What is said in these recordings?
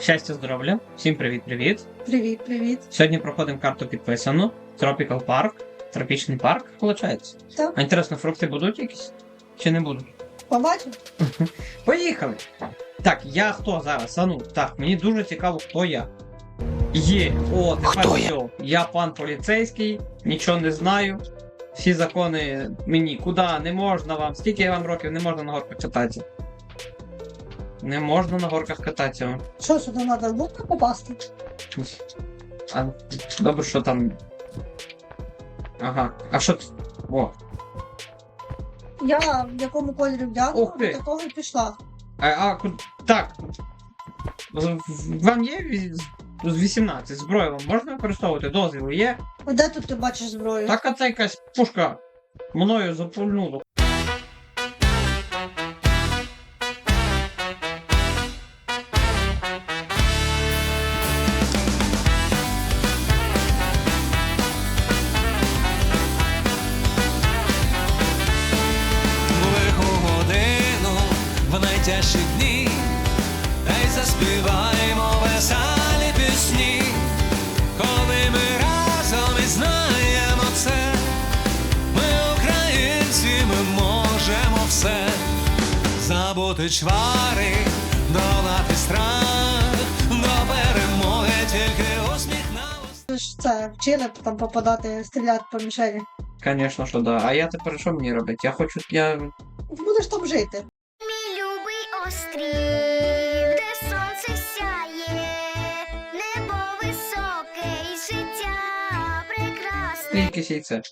Щастя, здоров'я, всім привіт-привіт. Привіт, привіт. Сьогодні проходимо карту підписану. Tropical Park, тропічний парк, виходить. Так. А інтересно, фрукти будуть якісь? Чи не будуть? Побачив? Поїхали! Так, я хто зараз? А ну, так, мені дуже цікаво, хто я. Є, о, тепер Хто я? все. Я пан поліцейський, нічого не знаю. Всі закони мені куди не можна вам. Скільки вам років не можна на горках кататися? Не можна на горках кататися. Що сюди треба в будку попасти? А, добре, що там. Ага. А що тут? О. Я в якому кольорі вдягну, Ух ти. до такого і пішла. А, а ку- так. В- Вам є ві- з 18 зброю вам можна використовувати? Дозвіл є? А Де тут ти бачиш зброю? Так, а це якась пушка мною запульнула. Найтяжчі дні, та й заспіваємо веселі пісні, коли ми разом і знаємо це, ми українці, ми можемо все, забути чвари, долати страх, до перемоги тільки усміх на устах. Ж це вчили там попадати, стріляти по мішені. Звісно, що да. А я тепер що мені робити? Я хочу. Я. Будеш там жити. Острів, де сонце сяє, небо високе і життя прекрасне. Яйце.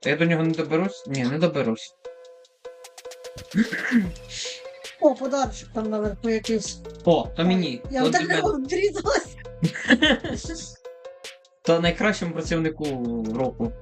Та я до нього не доберусь? Ні, не доберусь. О, подарочок там наверху якийсь. О, то мені. Я в для мене. такого то найкращому працівнику року.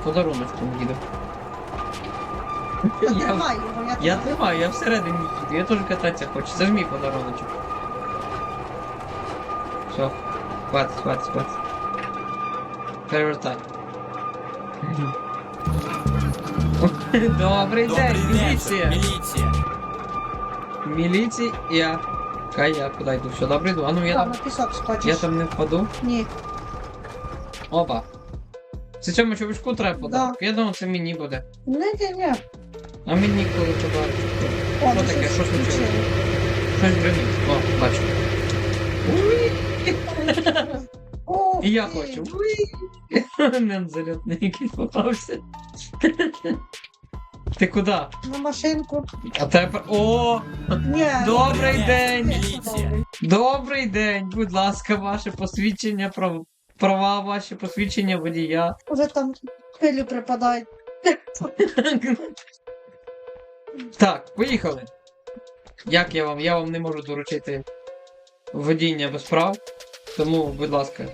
Я з подаруночком їду. Та Я- тримай його, я Я тримаю. тримаю, я всередині їду, я теж кататися хочу. Це ж мій подаруночок. Все, хватить, хватить, хватить. Перевертай. Добрий день, міліція! Міліція. Міліція. Кай, я куди йду? Все, добре йду. А ну я Там там, на пісок скочиш. я там не впаду. Ні. Опа. Це цьому чувачку треба подарунок? Я думав, це мені буде. Ні, ні, ні. А мені коли подарунок. О, Що ну, таке? Що случилось? Щось гримить. О, бачу. І я хочу. Мен залітний якийсь попався. Ти куди? На машинку. А тепер. О! Ні. Добрий Ні. день! Добрий день! Будь ласка, ваше посвідчення, прав... права, ваші посвідчення водія. Уже там пилю припадають. Так, поїхали. Як я вам? Я вам не можу доручити водіння без прав. Тому, будь ласка.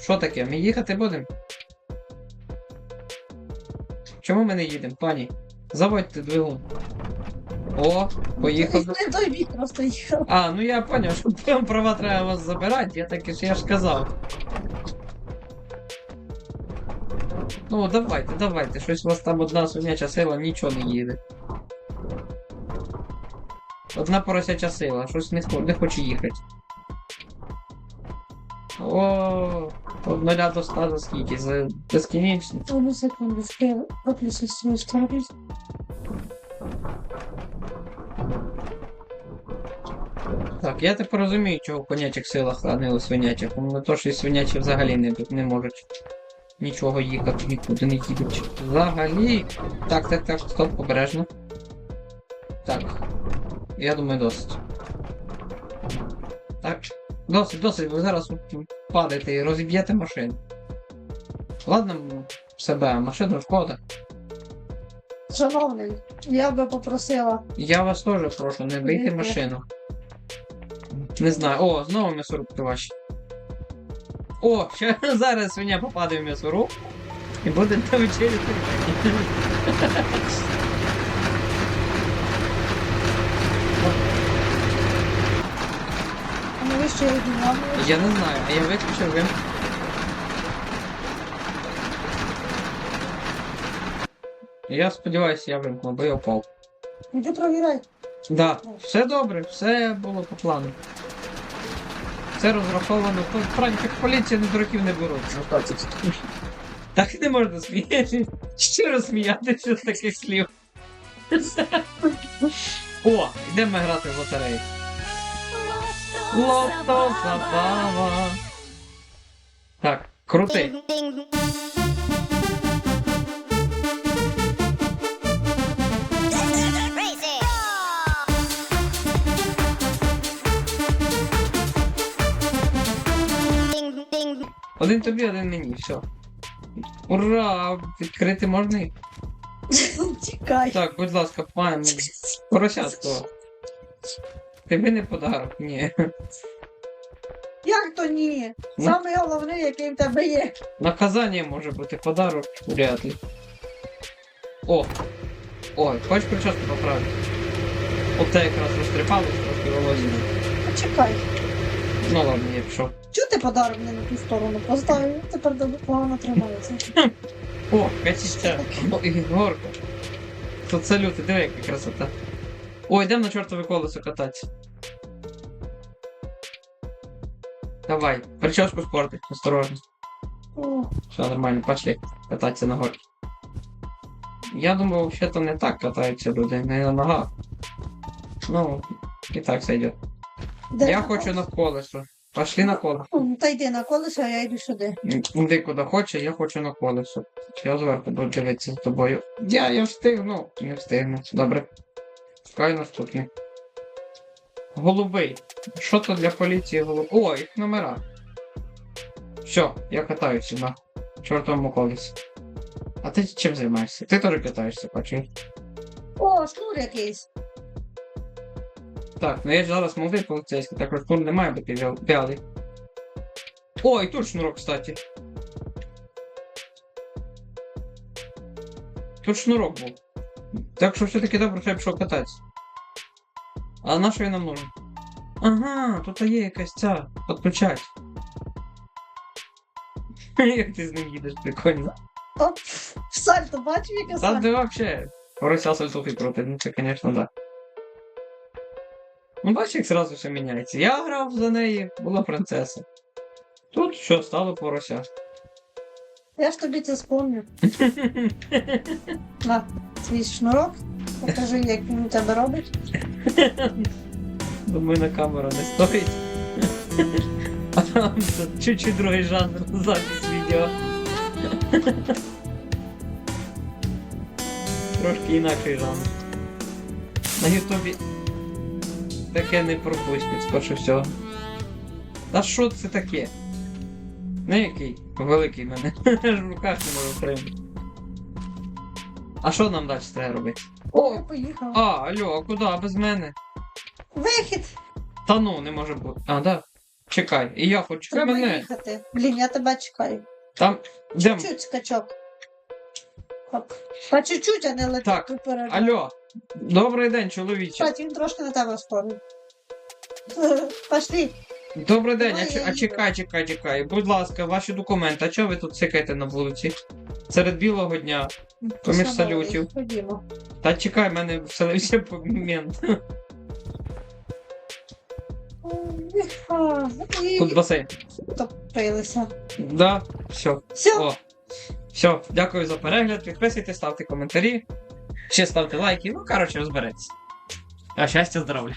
Що таке? Ми їхати будемо? Чому ми не їдемо, пані? Заводьте двигун. О, поїхали. Не той бік просто їхав. А, ну я поняв, що прям права треба вас забирати, я таки ж я ж казав. Ну, давайте, давайте, щось у вас там одна свиняча сила нічого не їде. Одна поросяча сила, щось не, хо- не хоче їхати. О, от нуля до ста за скільки? За безкінечно. Одну секунду, скину. Виключу з цієї Так, я тепер розумію, чого в конячих силах, а не у свинячих. Ну то, що і свинячі взагалі не, не можуть нічого їхати, нікуди не їдуть. Взагалі. Так, так, так, стоп, обережно. Так. Я думаю, досить. Так. Досить, досить, ви зараз падаєте і розіб'єте машину. Ладно, себе, машину шкода. Шановний, я би попросила. Я вас теж прошу, не бийте машину. Не знаю. О, знову м'ясорубки ваші. О, ще зараз свиня попаде в м'ясоруб і буде на вечері. А навіщо я відмовила? Я не знаю, а я виключив вим. Я сподіваюся, я вимкну, бо я впав. Іди провіряй. Да, все добре, все було по плану. Все розраховано. То, як поліція не дураків не беруть. Ну, так, це- Так не можна сміятися. Щиро сміятися з таких слів. О, йдемо грати в лотерею. Лото забава. Так, крутий. Один тобі, один мені, все. Ура! Відкрити можна? їх? Так, будь ласка, маємо поросятко. Тобі не подарок, ні. Як то ні? Ну. Саме головне, який в тебе є. Наказання може бути подарок, вряд ли. О! Ой, хочеш прическу поправити? Оте якраз розтріпалось трошки волосся. Почекай. Ну ладно, я пішов. Чого ти подарок не на ту сторону поставив? Тепер добре погано тримається. О, катіща. О, Ігорка. Тут салюти, диви, яка красота. О, йдемо на чортове колесо кататися. Давай, прическу спортить, осторожно. О, Все нормально, пошли кататися на горі. Я думаю, вообще-то не так катаються люди, не на ногах. Ну, і так сойдет. Де Я ти? хочу на колесо. Пошли на колесо. Ну, Та йди на колесо, а я йду сюди. Іди куди хочеш, я хочу на колесо. Я зверху буду дивитися з тобою. Я, я встигну, не встигну. Добре. Шукаю наступний. Голубий. Що то для поліції голубий? О, їх номера. Все, я катаюся на чортовому колесі. А ти чим займаєшся? Ти теж катаєшся, бачу. О, шнур якийсь. Так, ну я ж зараз молодий поліцейський, так шнур не має бути вялий. О, і тут шнурок, кстати. Тут шнурок був. Так що все-таки добре, що я пішов кататися. А на що він нам нужен? Ага, тут є якась ця. Подключать. Як ти з ним їдеш, прикольно. О, сальто, бачив, яке Та сальто? ти вообще. Порося сальтухи крутить, ну це, конечно, да. Ну, бачиш, як зразу все міняється. Я грав за неї, була принцеса. Тут що, стало порося. Я ж тобі це спомню. На, свій шнурок. Покажи, як він у тебе робить. Думаю, на камеру не стоїть. А там чуть-чуть другий жанр запис відео. Трошки інакший жанр. На Ютубі таке не пропустять, спершу всього. Та що це таке? Не який? Великий мене. Аж в руках не можу тримати. А що нам далі треба робити? О, я поїхала. А, алло, а куди? Без мене? Вихід! Та ну, не може бути. А, да. Чекай, і я хочу Треба мене. їхати. Блін, я тебе чекаю. Там. Де? Чуть скачок. Та чуть-чуть, а не летить Так, уперед. Алло. Добрий день, чоловіче. Кстати, він трошки на тебе скорий. Пошли. Добрий день, а, чи- я а їду. чекай, чекай, чекай. Будь ласка, ваші документи. А чого ви тут сикаєте на вулиці? Серед білого дня. Поміж салютів. Ходімо. Та чекай, в мене вселився момент. А, І Тут басейн. топилися. Да, все. Все, О. Все, дякую за перегляд. Підписуйтесь, ставте коментарі. Ще ставте лайки. Ну, коротше, розбереться. А щастя, здоров'я.